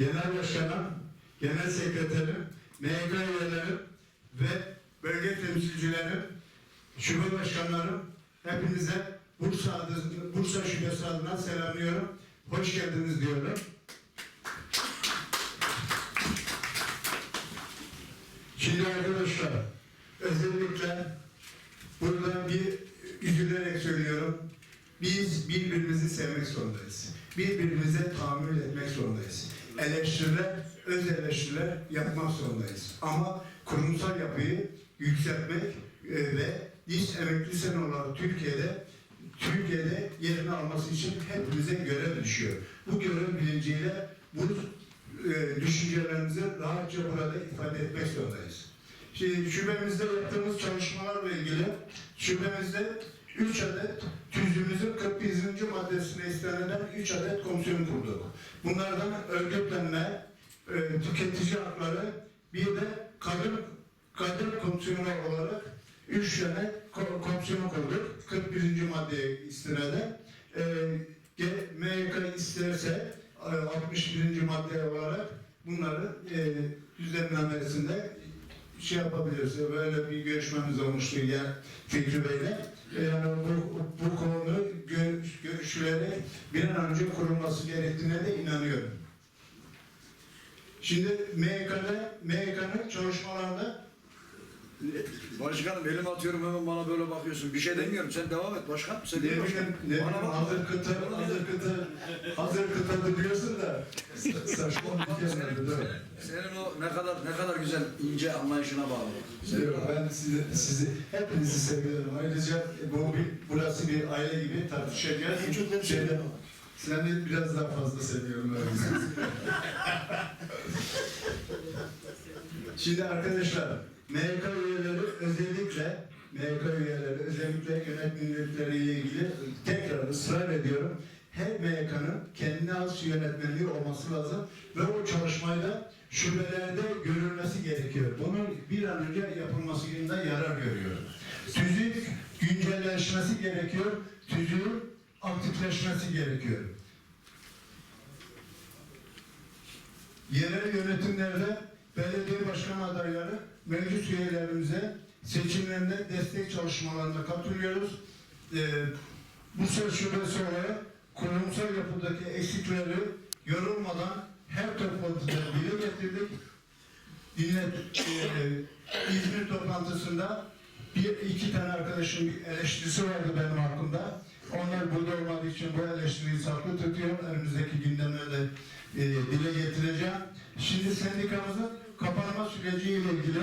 genel başkanım, genel sekreterim, MYK üyelerim ve bölge temsilcilerim, şube başkanlarım hepinize Bursa, adı, Bursa Şubesi adına selamlıyorum. Hoş geldiniz diyorum. Şimdi arkadaşlar özellikle burada bir üzülerek söylüyorum. Biz birbirimizi sevmek zorundayız. Birbirimize tahammül etmek zorundayız. Eleştiriler, öz eleştiriler yapmak zorundayız. Ama kurumsal yapıyı yükseltmek e, ve iş emekli sen Türkiye'de Türkiye'de yerini alması için hepimize görev düşüyor. Bu görev bilinciyle bu e, düşüncelerimizi rahatça burada ifade etmek zorundayız. Şimdi şubemizde yaptığımız çalışmalarla ilgili şubemizde 3 adet tüzüğümüzün 41. maddesine istinaden 3 adet komisyon kurduk. Bunlardan örgütlenme, e, tüketici hakları, bir de kadın kadın komisyonu olarak 3 tane ko- komisyon kurduk. 41. maddeye istinaden. E, MYK isterse e, 61. madde olarak bunları e, düzenlemesinde şey yapabiliriz. Böyle bir görüşmemiz olmuştu ya Fikri Bey'le. Yani bu, bu konu gö- görüşleri bir an önce kurulması gerektiğine de inanıyorum. Şimdi MYK'da, MYK'nın çalışmalarında Başkanım elimi atıyorum hemen bana böyle bakıyorsun. Bir şey demiyorum. Sen devam et başkan. Sen ne bileyim, ne bileyim, Bana bak. hazır kıta, hazır kıta, hazır kıta biliyorsun da saçma bir gelmedi senin, o ne kadar ne kadar güzel ince anlayışına bağlı. Yok, ben sizi, sizi hepinizi seviyorum. Ayrıca bu bir, burası bir aile gibi tartışacağız. En çok beni Şeyde- seviyorum. Seni biraz daha fazla seviyorum. Şimdi arkadaşlar, MYK üyeleri özellikle MYK üyeleri özellikle yönetmenlikleri ile ilgili tekrar ısrar ediyorum. Her MYK'nın kendine has yönetmenliği olması lazım ve o çalışmayı da şubelerde görülmesi gerekiyor. Bunun bir an önce yapılmasında yarar görüyorum. Tüzük güncelleşmesi gerekiyor. Tüzüğün aktifleşmesi gerekiyor. Yerel yönetimlerde belediye başkan adayları mevcut üyelerimize seçimlerinde destek çalışmalarına katılıyoruz. Ee, bu şubesi olarak kurumsal yapıdaki eksikleri yorulmadan her toplantıda dile getirdik. Dinle, e, İzmir toplantısında bir iki tane arkadaşın bir eleştirisi vardı benim hakkımda. Onlar burada olmadığı için bu eleştiriyi saklı tutuyorum. Önümüzdeki gündemlerde e, dile getireceğim. Şimdi sendikamızın kapanma süreciyle ilgili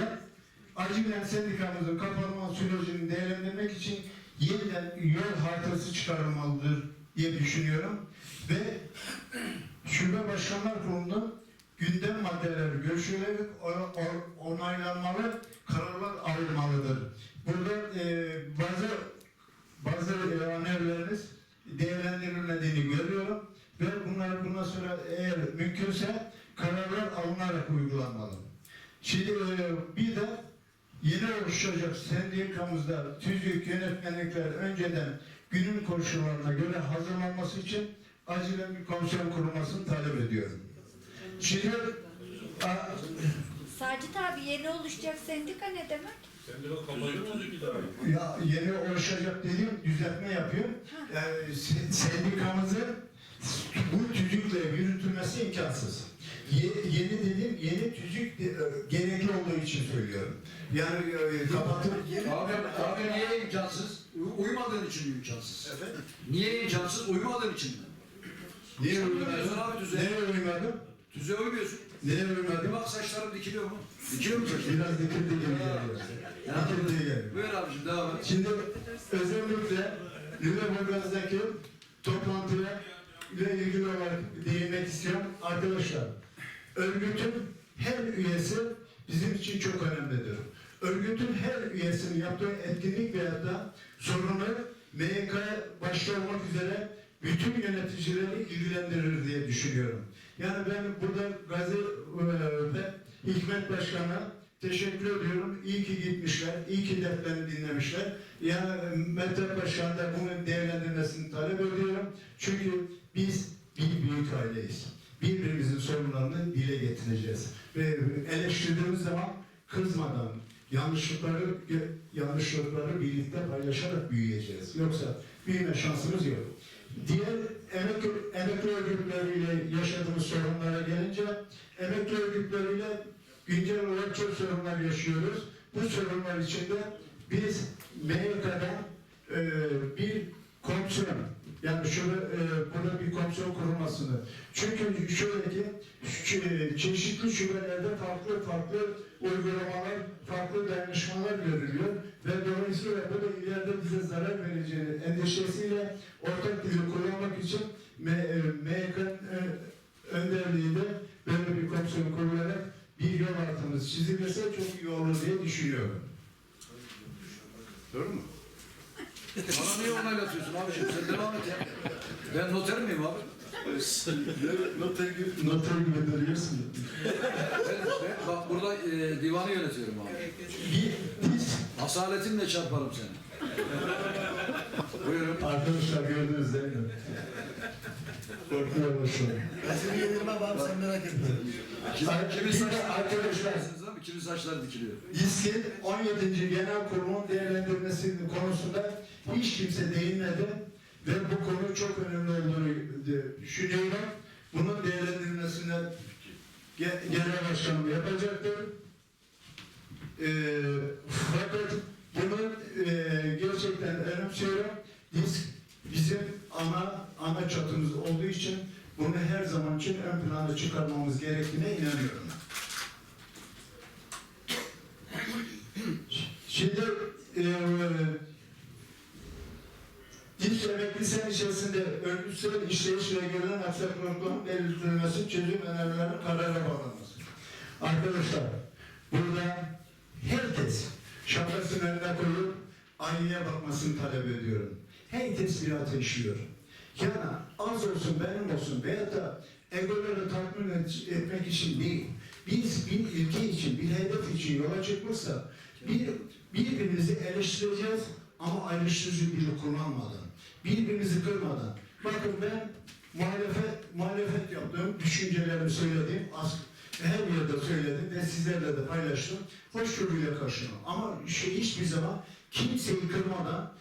acilen sendikamızın kapanma sürecini değerlendirmek için yeniden yol haritası çıkarılmalıdır diye düşünüyorum. Ve Şube Başkanlar Kurulu'nun gündem maddeleri görüşülerek onaylanmalı, kararlar alınmalıdır. Burada e, bazı bazı önerileriniz değerlendirilmediğini görüyorum ve bunlar bundan sonra eğer mümkünse kararlar alınarak uygulanmalı. Şimdi e, bir de yeni oluşacak sendikamızda tüzük yönetmenlikler önceden günün koşullarına göre hazırlanması için acilen bir komisyon kurulmasını talep ediyorum. Şimdi a, Sacit abi yeni oluşacak sendika ne demek? Sen de o kafayı mı oldu ki daha? ya yeni oluşacak dediğim düzeltme yapıyorum. Yani se- sendikamızın bu tüzükle yürütülmesi imkansız. Ye- yeni dediğim yeni tüzük de- e, gerekli olduğu için söylüyorum. Yani e, kapatıp Abi, abi niye imkansız? U- Uymadığın için mi imkansız? Niye imkansız? Uymadığın için mi? Niye uymadım? abi düzeye. Neye uymadım? Düzeye uymuyorsun. Neye Bir uymadım? bak saçlarım dikiliyor mu? Dikiliyor mu saçlarım? Biraz dikildi geliyor. Dikildi geliyor. Buyur abicim devam et. Şimdi özellikle Lüleburgaz'daki toplantıya ile ilgili olarak değinmek istiyorum. Arkadaşlar, örgütün her üyesi bizim için çok önemlidir. Örgütün her üyesinin yaptığı etkinlik veya da sorunu MYK başta olmak üzere bütün yöneticileri ilgilendirir diye düşünüyorum. Yani ben burada Gazi e, ve Hikmet Başkan'a teşekkür ediyorum. İyi ki gitmişler, iyi ki dertlerini dinlemişler. Yani Mehtap Başkan da bunun değerlendirmesini talep ediyorum. Çünkü biz bir büyük aileyiz. birbirimizin sorunlarını dile getireceğiz. Ve eleştirdiğimiz zaman kızmadan, yanlışlıkları yanlışlıkları birlikte paylaşarak büyüyeceğiz. Yoksa büyüme şansımız yok. Diğer emekli, emekli örgütleriyle yaşadığımız sorunlara gelince emekli örgütleriyle güncel olarak çok sorunlar yaşıyoruz. Bu sorunlar içinde biz MYK'dan e, bir komisyon yani şöyle e, burada bir komisyon kurulmasını. Çünkü şöyle ki çeşitli şubelerde farklı farklı uygulamalar, farklı dayanışmalar görülüyor ve dolayısıyla bu da ileride bize zarar vereceğini endişesiyle ortak dili kullanmak için MYK'ın önderliğinde böyle bir komisyon kurularak bir yol haritamız çizilmese çok iyi olur diye düşünüyorum. Doğru mu? Bana niye onaylatıyorsun abiciğim? Sen devam et ya. Ben noter miyim abi? Noter gibi, noter gibi duruyorsun. Ben, ben bak burada e, divanı yönetiyorum abi. Asaletimle çarparım seni. Buyurun. arkadaşlar gördünüz değil mi? Korkuyor başladım. Ben seni yedirmem abi sen merak etme. Kimin saçları Arkadaşlar. Kimin saçları dikiliyor? İSKİ 17. Genel Kurulun değerlendirmesi konusunda hiç kimse değinmedi ve bu konu çok önemli olduğunu düşünüyorum. Bunun değerlendirilmesini ge- genel başkanım yapacaktır. Ee, fakat bunu e, gerçekten önemsiyorum. Biz bizim ana ana çatımız olduğu için bunu her zaman için ön plana çıkarmamız gerektiğine inanıyorum. Şimdi e, Diş sen içerisinde örgütsel işleyişle gelen aksaklıkların belirtilmesi, çözüm önerilerinin karara bağlanması. Arkadaşlar, burada herkes şapkasının önüne koyup aynaya bakmasını talep ediyorum. Herkes bir ateşiyor. Yani az olsun benim olsun veyahut da egoları tatmin et- etmek için değil. Biz bir ilke için, bir hedef için yola çıkmışsa bir, birbirimizi eleştireceğiz ama ayrıştırıcı dili kullanmadan, birbirimizi kırmadan. Bakın ben muhalefet, muhalefet yaptım, düşüncelerimi söyledim, az, her yerde söyledim ve sizlerle de paylaştım. Hoşgörüyle karşılıyorum. Ama şey hiçbir zaman kimseyi kırmadan,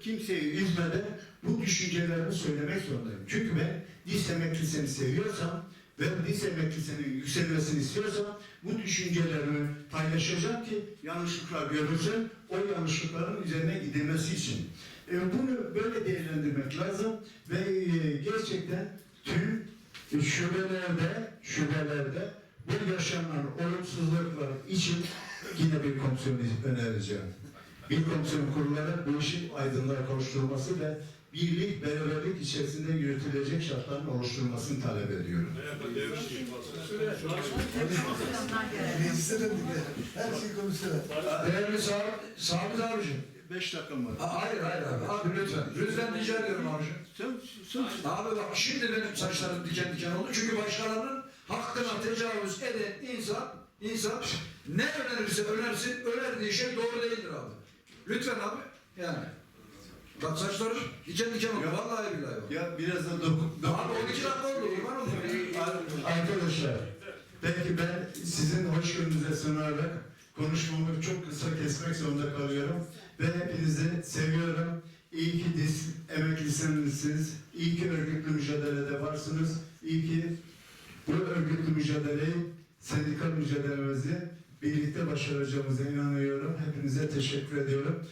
kimseyi üzmeden bu düşüncelerimi söylemek zorundayım. Çünkü ben dis emeklisini seviyorsam ve dis emeklisinin yükselmesini istiyorsam bu düşüncelerimi paylaşacağım ki yanlışlıklar görülsün, o yanlışlıkların üzerine gidilmesi için. E, bunu böyle değerlendirmek lazım ve e, gerçekten tüm şubelerde, şubelerde bu yaşanan olumsuzluklar için yine bir komisyon önereceğim. Bir komisyon kurularak bu işin aydınlığa kavuşturulması ve birlik, beraberlik içerisinde yürütülecek şartların oluşturulmasını talep ediyorum. Meclise döndük ya. Her şeyi konuşuyorlar. Değerli Sabit, abiciğim. Beş dakikam var. Ha, Hayır hayır abi. Abi lütfen. Lütfen rica ediyorum abiciğim. Abi bak şimdi benim saçlarım diken diken oldu. Çünkü başkalarının hakkına tecavüz eden insan, insan ne önerirse önersin, önerdiği şey doğru değildir abi. Lütfen abi. Yani. Bak saçlarım diken diken oldu. Vallahi billahi bak. Ya biraz da doku... Abi 12 dakika oldu. Kurban olayım. Arkadaşlar, belki ben sizin hoşgörünüze sığınarak konuşmamı çok kısa kesmek zorunda kalıyorum. Ve hepinizi seviyorum. İyi ki diz emeklisiniz. İyi ki örgütlü mücadelede varsınız. İyi ki bu örgütlü mücadeleyi, sendikal mücadelemizi birlikte başaracağımıza inanıyorum. Hepinize teşekkür ediyorum.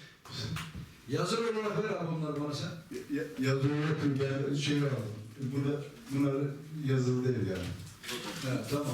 Yazılı olarak ver abi bunları bana sen. Ya, yazılı yapın, gel, şey alalım. Burada, bunlar yazılı değil yani. Evet, tamam.